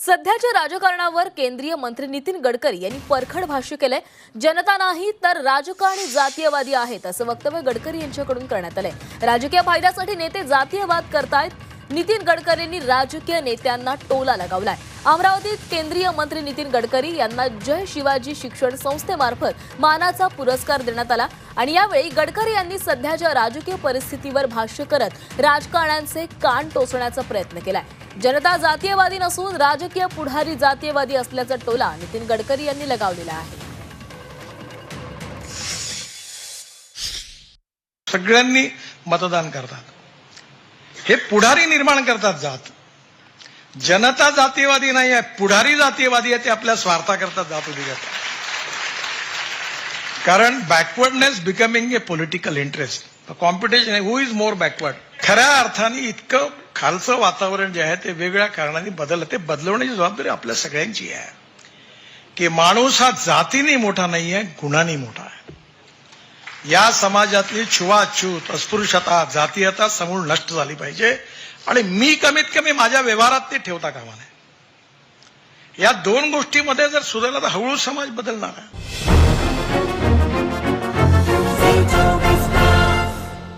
सध्याच्या राजकारणावर केंद्रीय मंत्री नितीन गडकरी यांनी परखड भाष्य केलंय. जनता नाही तर राजकारणी जातीयवादी आहेत असं वक्तव्य गडकरी यांच्याकडून करण्यात आलंय. राजकीय फायद्यासाठी नेते जातीयवाद करतायत. नितीन गडकरींनी राजकीय नेत्यांना टोला लगावलाय. अमरावतीत केंद्रीय मंत्री नितीन गडकरी यांना जय शिवाजी शिक्षण संस्थेमार्फत मानाचा पुरस्कार देण्यात आला आणि यावेळी गडकरी यांनी सध्याच्या राजकीय परिस्थितीवर भाष्य करत राजकारण्यांचे कान टोचण्याचा प्रयत्न केलाय. जनता जातीयवादी नसून राजकीय पुढारी जातीयवादी असल्याचा टोला नितीन गडकरी यांनी लगावलेला आहे. सगळ्यांनी मतदान करतात. हे पुढारी निर्माण करतात जात. जनता जातीयवादी नाही आहे पुढारी जातीयवादी आहे ते आपल्या स्वार्थाकरता जात उभी करतात. कारण backwardness becoming a political interest competition आहे हु इज मोर बॅकवर्ड खऱ्या अर्थाने इतकं खालचं वातावरण जे आहे ते वेगवेगळ्या कारणांनी बदललं. ते बदलवण्याची जबाबदारी आपल्या सगळ्यांची आहे. की माणूस हा जातीने मोठा नाही आहे गुणांनी मोठा आहे. या समाजातली छुवाछूत अस्पृश्यता जातीयता समूळ नष्ट झाली पाहिजे. आणि मी कमीत कमी माझ्या व्यवहारात ते ठेवता कामा नये. या दोन गोष्टीमध्ये जर सुधारला तर हळूहळू समाज बदलणार आहे.